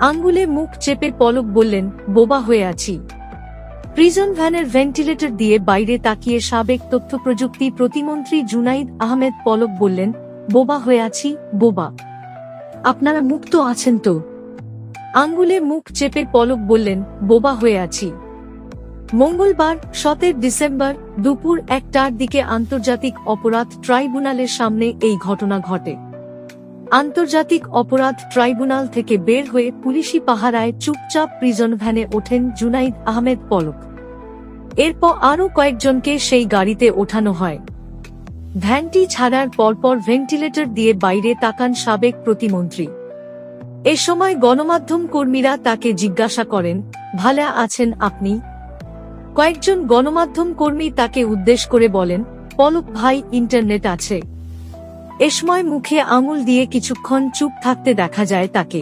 আঙ্গুলে মুখ চেপে পলক বললেন, বোবা হয়ে আছি। প্রিজন ভ্যানের ভেন্টিলেটর দিয়ে বাইরে তাকিয়ে সাবেক তথ্য প্রযুক্তি প্রতিমন্ত্রী জুনাইদ আহমেদ পলক বললেন, বোবা হয়ে আছি, বোবা। আপনারা মুক্ত আছেন তো? আঙ্গুলে মুখ চেপে পলক বললেন, বোবা হয়ে আছি। মঙ্গলবার সতের ডিসেম্বর, দুপুর একটার দিকে আন্তর্জাতিক অপরাধ ট্রাইব্যুনালের সামনে এই ঘটনা ঘটে। আন্তর্জাতিক অপরাধ ট্রাইব্যুনাল থেকে বের হয়ে পুলিশি পাহারায় চুপচাপ প্রিজন ভ্যানে ওঠেন জুনাইদ আহমেদ পলক। এরপর আরও কয়েকজনকে সেই গাড়িতে ওঠানো হয়। ভ্যানটি ছাড়ার পরপর ভেন্টিলেটর দিয়ে বাইরে তাকান সাবেক প্রতিমন্ত্রী। এ সময় গণমাধ্যম কর্মীরা তাকে জিজ্ঞাসা করেন, ভালো আছেন আপনি? কয়েকজন গণমাধ্যম কর্মী তাকে উদ্দেশ করে বলেন, পলক ভাই, ইন্টারনেট আছে। এ সময় মুখে আঙুল দিয়ে কিছুক্ষণ চুপ থাকতে দেখা যায় তাকে।